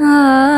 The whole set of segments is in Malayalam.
啊。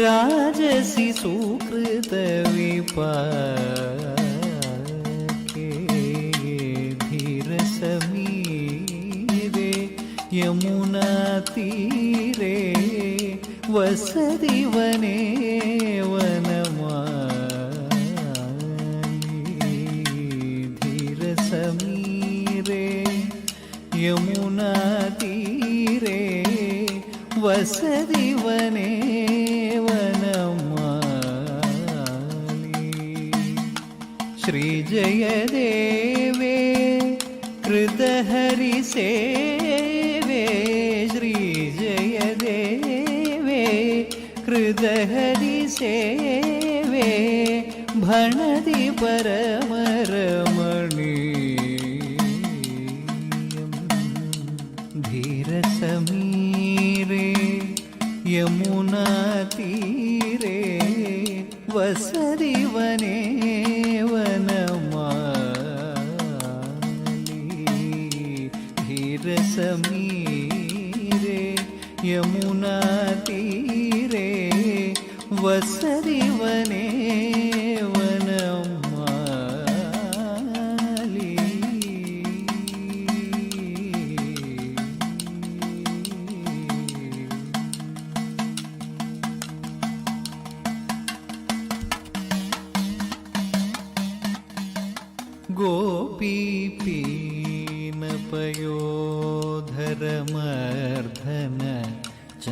राजसि सुकृतविपाके धीरसमीरे यमुनातीरे वसति वने वनमाली धीरसमीरे यमुनातीरे वसति वने श्रीजयदेवे कृतहरिसेवे श्रीजयदेवे कृतहरिसेवे भणति परमरमणीयम् समीरे यमुना तीरे वसरिवने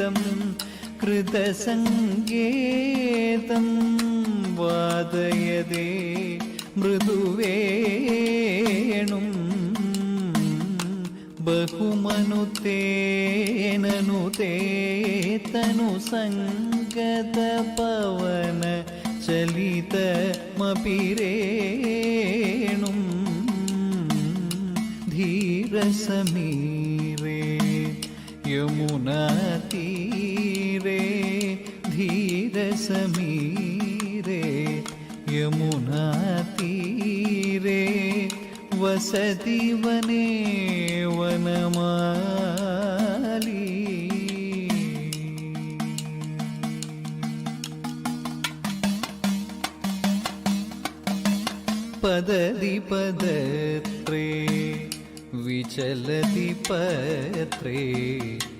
കൃതസംഗേതം വാദയതേ മൃദുവേണും ബഹുമനുതേനു തേതനു സംഗത പവന ചലിതമപിരേണും ധീരസമീരേ യമുനാതീരേ ധീരസമീരേ യമുനാതീരേ വസതി വനേ വനമാലീ പദതി പദത്രേ വിചലതി പത്രേ ശങ്കിത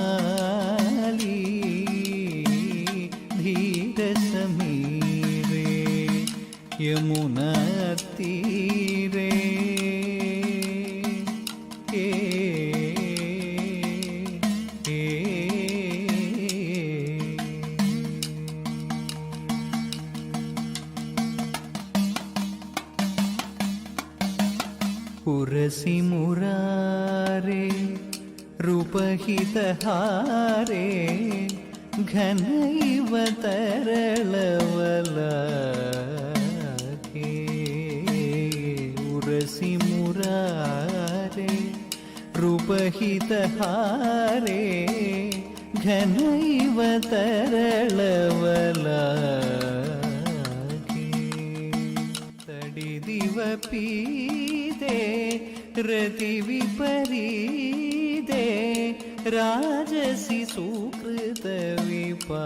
ತೀರೇ ಏ පුරසි මුරාරේ රුපහිතහාරේ ඝනයිව තරලවලා निहारे रूपहितहारे घनैव तरलवलाके तडिदिव पीते राजसी सुकृत विपा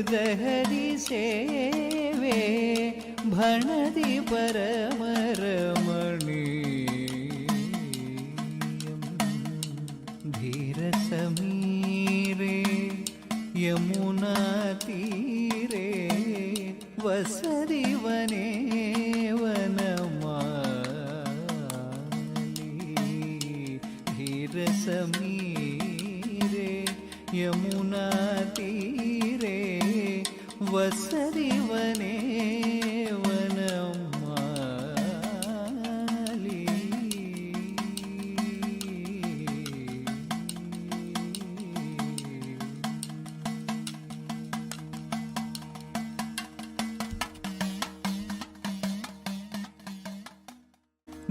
ഹൃദഹരിസേവേ ഭണതി പരമരമണീയം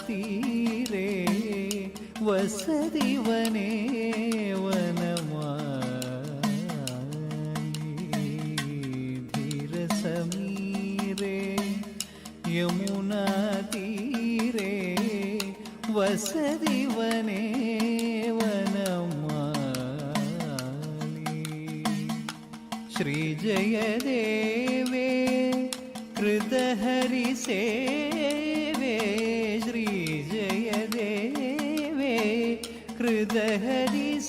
यमुनातीरे वसति वने वनमाली धीरसमीरे यमुनातीरे वसति वने वनमाली श्रीजयदेवे कृतहरिसेवे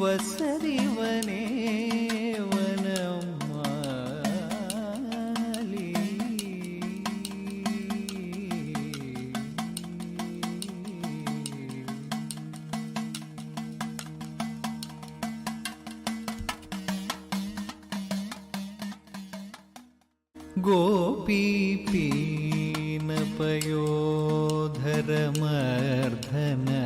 वसरिवने वनमाली गोपीपीनपयोधरमर्धना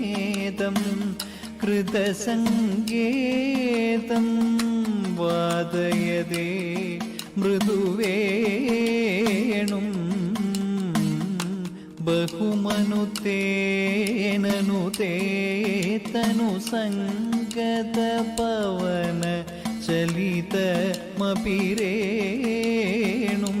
नामसमेतं कृतसङ्गेतं वादयदे मृदुवेणुं बहुमनुतेननुते तनुसङ्गतपवन चलितमपि रेणुं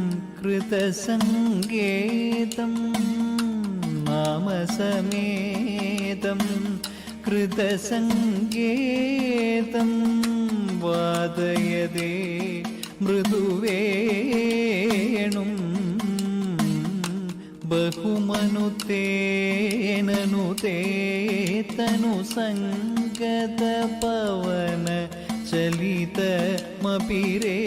नामसमेतं कृतसङ्गेतं नामसमेतं कृतसङ्गेतं वादयदे मृदुवेणुं बहुमनुतेननुते तनुसङ्गतपवन चलितमपि रे